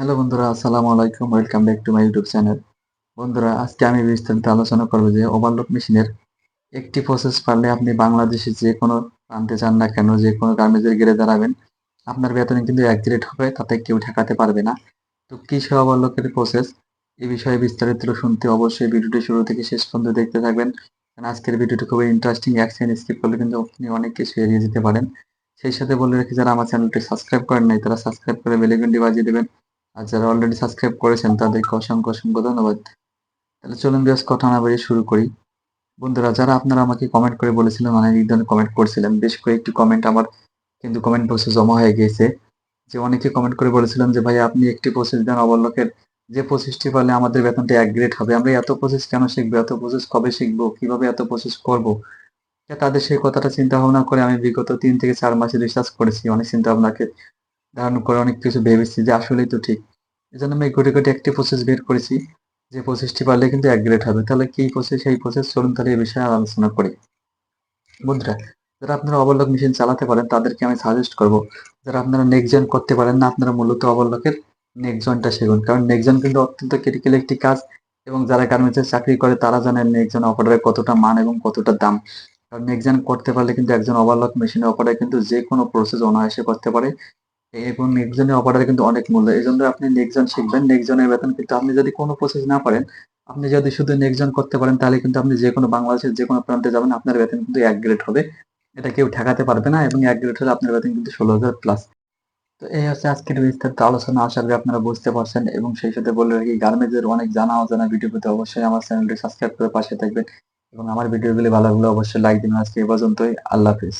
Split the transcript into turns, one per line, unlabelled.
Hello বন্ধুরা, আসসালামু আলাইকুম। Welcome back to my YouTube channel বন্ধুরা, আজকে আমি বিস্তারিত আলোচনা করব যে ওভারলক মেশিনের একটি প্রসেস পারলে আপনি বাংলাদেশে যে কোনো প্রান্তে চান না কেন, যে কোনো গার্মেন্টসের গেড়ে দাঁড়াবেন, আপনার বেতনে কিন্তু অ্যাক্সিডেন্ট হবে, তাতে কেউ ঠেকাতে পারবে না। তো কি সে ওভারলকের প্রসেস এই বিষয়ে বিস্তারিত শুনতে অবশ্যই ভিডিওটি শুরু থেকে শেষ পর্যন্ত দেখতে থাকবেন। কারণ আজকের ভিডিওটি খুবই ইন্টারেস্টিং সেকেন্ড স্কিপ করলে কিন্তু আপনি অনেক কিছু এড়িয়ে যেতে পারেন। সেই সাথে বলে রেখে, যারা আমার চ্যানেলটি সাবস্ক্রাইব করেন নাই, তারা সাবস্ক্রাইব করে বেলেগুন্ডি বাজিয়ে দেবেন। আর যারা অলরেডি সাবস্ক্রাইব করেছেন, তাদেরকে অসংখ্য অসংখ্য ধন্যবাদ। তাহলে চলুন বেশ কথা না বেরিয়ে শুরু করি। বন্ধুরা, যারা আপনারা আমাকে কমেন্ট করে বলেছিলেন, অনেক ধরনের কমেন্ট করছিলেন বেশ কয়েকটি কমেন্ট আমার কিন্তু কমেন্ট বক্সে জমা হয়ে গিয়েছে যে অনেকে কমেন্ট করে বলেছিলেন যে, ভাই, আপনি একটি প্রসেস দেন অবলোকের। যে প্রসেসটি পারলে আমাদের বেতনটা এক গ্রেড হবে। আমরা এত প্রসেস কেন শিখব? এত প্রসেস কবে শিখব? কীভাবে এত প্রসেস করব? তাদের সেই কথাটা চিন্তা ভাবনা করে আমি বিগত তিন থেকে চার মাসে রিসার্চ করেছি। অনেক চিন্তা ভাবনাকে ধারণ করে অনেক কিছু ভেবেছি যে আসলেই তো ঠিক। এই জন্য আমি ঘটে ঘটে একটি প্রসেস বের করেছি। যে প্রসেসটি পারলে কিন্তু গ্রেড হবে। তাহলে কি প্রসেস সেই প্রসেস চলুন তাহলে এই বিষয়ে আলোচনা করি। বন্ধুরা, যারা আপনারা অবলোক মেশিন চালাতে পারেন, তাদেরকে আমি সাজেস্ট করব, যারা আপনারা নেক্সট করতে পারেন না, আপনারা মূলত অবলোকের নেক্সট শিখুন। কারণ নেক্সট কিন্তু অত্যন্ত ক্রিটিক্যাল একটি কাজ এবং যারা গার্মেন্টসে চাকরি করে, তারা জানেন নেক্সট অপারেটরের কতটা মান এবং কতটা দাম। কারণ নেক্সট করতে পারলে কিন্তু একজন ওভারলক মেশিন অপারেটর কিন্তু যে কোনো প্রসেস অনায়াসে করতে পারে। এবং নেক্সজনের অপারেটর কিন্তু অনেক মূল্য। এই জন্য আপনি নেক্সজন শিখবেন নেক্সজনের বেতন কিন্তু আপনি যদি কোনো প্রসেস না পারেন, আপনি যদি শুধু নেক্সজন করতে পারেন, তাহলে কিন্তু আপনি যে কোনো বাংলাদেশের যে কোনো প্রান্তে যাবেন, আপনার বেতন কিন্তু এক গ্রেড হবে। এটা কেউ ঠেকাতে পারবে না এবং এক গ্রেড হলে আপনার বেতন কিন্তু ষোলো হাজার প্লাস তো এই হচ্ছে আজকের বিস্তারিত আলোচনা। আশা করি আপনারা বুঝতে পারছেন এবং সেই সাথে বলে রাখি গার্মেন্টসের অনেক জানা অজানা ভিডিও পেতে অবশ্যই আমার চ্যানেলটি সাবস্ক্রাইব করে পাশে থাকবেন। এবং আমার ভিডিওগুলি ভালো লাগলে অবশ্যই লাইক দিন আজকে এ পর্যন্তই। আল্লাহ হাফিজ।